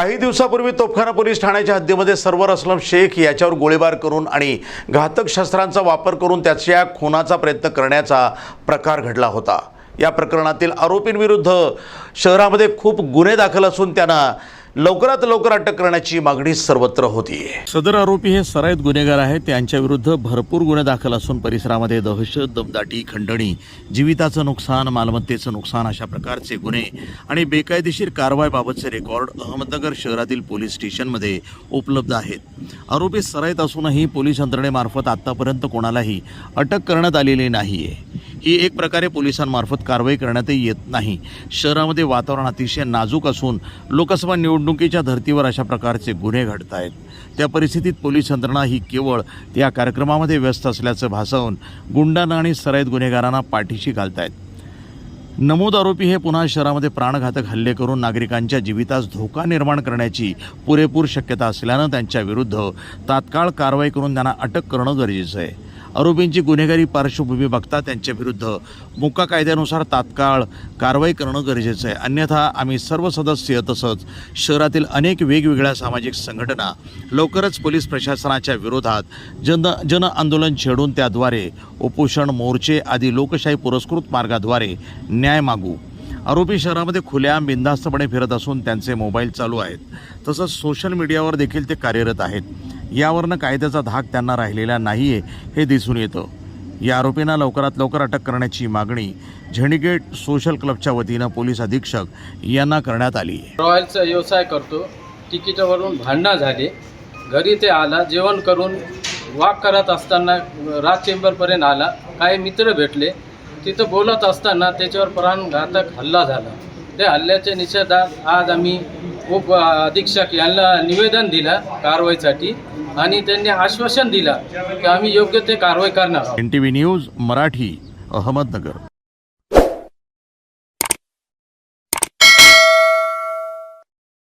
काही दिवसापूर्वी तोफखाना पोलीस ठाण्याच्या हद्दीमध्ये सर्वर असलम शेख याच्यावर गोळीबार करून आणि घातक शस्त्रांचा वापर करून त्याच्या खुनाचा प्रयत्न करण्याचा प्रकार घडला होता. या प्रकरणातील आरोपींविरुद्ध शहरामध्ये खूप गुन्हे दाखल असून त्यांना लवकरात लवकर अटक करण्याची मागणी सर्वत्र होती सदर आरोपी हे सराईत गुन्हेगार आहेत. त्यांच्याविरुद्ध भरपूर गुन्हे दाखल असून परिसरामध्ये दहशत दमदाटी खंडणी जीविताचं नुकसान मालमत्तेचं नुकसान अशा प्रकारचे गुन्हे आणि बेकायदेशीर कारवाईबाबतचे रेकॉर्ड अहमदनगर शहरातील पोलीस स्टेशनमध्ये उपलब्ध आहेत. आरोपी सराईत असूनही पोलीस यंत्रणेमार्फत आत्तापर्यंत कोणालाही अटक करण्यात आलेली नाही आहे ही एक प्रकारे पोलिसांमार्फत कारवाई करण्यातही येत नाही. शहरामध्ये वातावरण अतिशय नाजूक असून लोकसभा निवडणुकीच्या धर्तीवर अशा प्रकारचे गुन्हे घडत आहेत. त्या परिस्थितीत पोलीस यंत्रणा ही केवळ या कार्यक्रमामध्ये व्यस्त असल्याचं भासवून गुंडांना आणि सराईत गुन्हेगारांना पाठीशी घालतायत. नमूद आरोपी हे पुन्हा शहरामध्ये प्राणघातक हल्ले करून नागरिकांच्या जीवितास धोका निर्माण करण्याची पुरेपूर शक्यता असल्यानं त्यांच्या विरुद्ध तात्काळ कारवाई करून त्यांना अटक करणं गरजेचं आहे. आरोपींची गुन्हेगारी पार्श्वभूमी बघता त्यांच्या विरुद्ध मोका कायद्यानुसार तात्काळ कारवाई करणं गरजेचं आहे. अन्यथा आम्ही सर्व सदस्य तसंच शहरातील अनेक वेगवेगळ्या सामाजिक संघटना लवकरच पोलीस प्रशासनाच्या विरोधात जन जन आंदोलन छेडून त्याद्वारे उपोषण मोर्चे आदी लोकशाही पुरस्कृत मार्गाद्वारे न्याय मागू. आरोपी शहरामध्ये खुल्या बिनधास्तपणे फिरत असून त्यांचे मोबाईल चालू आहेत. तसंच सोशल मीडियावर देखील ते कार्यरत आहेत. यावरनं कायद्याचा धाक त्यांना राहिलेला नाही आहे हे दिसून येतं. या आरोपींना लवकरात लवकर अटक करण्याची मागणी झेंडिगेट सोशल क्लबच्या वतीनं पोलीस अधीक्षक यांना करण्यात आली रॉयलचा व्यवसाय करतो. तिकीटावरून भांडणं झाले. घरी ते आला जेवण करून वाक करत असताना राज चेंबरपर्यंत आला. काही मित्र भेटले. तिथं बोलत असताना त्याच्यावर प्राणघातक हल्ला झाला. त्या हल्ल्याच्या निषेधात आज आम्ही उप अधीक्षक यांना निवेदन दिलं कारवाईसाठी आणि त्यांनी आश्वासन दिलं की आम्ही योग्य ते कारवाई करणार N T V news Marathi Ahmednagar.